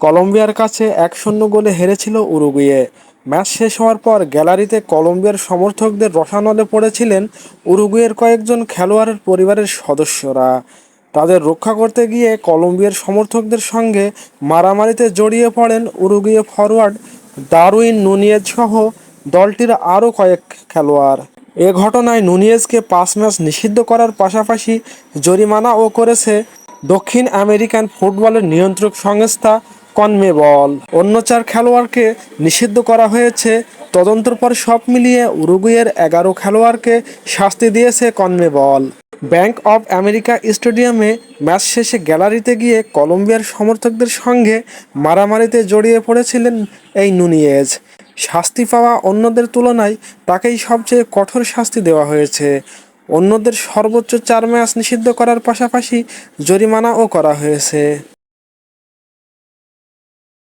কলম্বিয়ার কাছে এক শূন্য গোলে হেরেছিল উরুগুয়ে। ম্যাচ শেষ হওয়ার পর গ্যালারিতে কলম্বিয়ার সমর্থকদের রসানলে পড়েছিলেন উরুগুয়ের কয়েকজন খেলোয়াড়ের পরিবারের সদস্যরা। তাদের রক্ষা করতে গিয়ে কলম্বিয়ার সমর্থকদের সঙ্গে মারামারিতে জড়িয়ে পড়েন উরুগুয়ে ফরোয়ার্ড দারুইন নুনিয়েজ সহ দলটির আরও কয়েক খেলোয়াড়। এ ঘটনায় নুনিয়েজকে পাঁচ ম্যাচ নিষিদ্ধ করার পাশাপাশি জরিমানাও করেছে দক্ষিণ আমেরিকান ফুটবলের নিয়ন্ত্রক সংস্থা কনমেবল অন্য চার খেলোয়াড়কে নিষিদ্ধ করা হয়েছে। তদন্তের পর সব মিলিয়ে উরুগুয়ের এগারো খেলোয়াড়কে শাস্তি দিয়েছে কনমেবল ব্যাংক অব আমেরিকা স্টেডিয়ামে ম্যাচ শেষে গ্যালারিতে গিয়ে কলম্বিয়ার সমর্থকদের সঙ্গে মারামারিতে জড়িয়ে পড়েছিলেন এই নুনিয়েজ। শাস্তি পাওয়া অন্যদের তুলনায় তাকেই সবচেয়ে কঠোর শাস্তি দেওয়া হয়েছে। অন্যদের সর্বোচ্চ চার ম্যাচ নিষিদ্ধ করার পাশাপাশি জরিমানাও করা হয়েছে।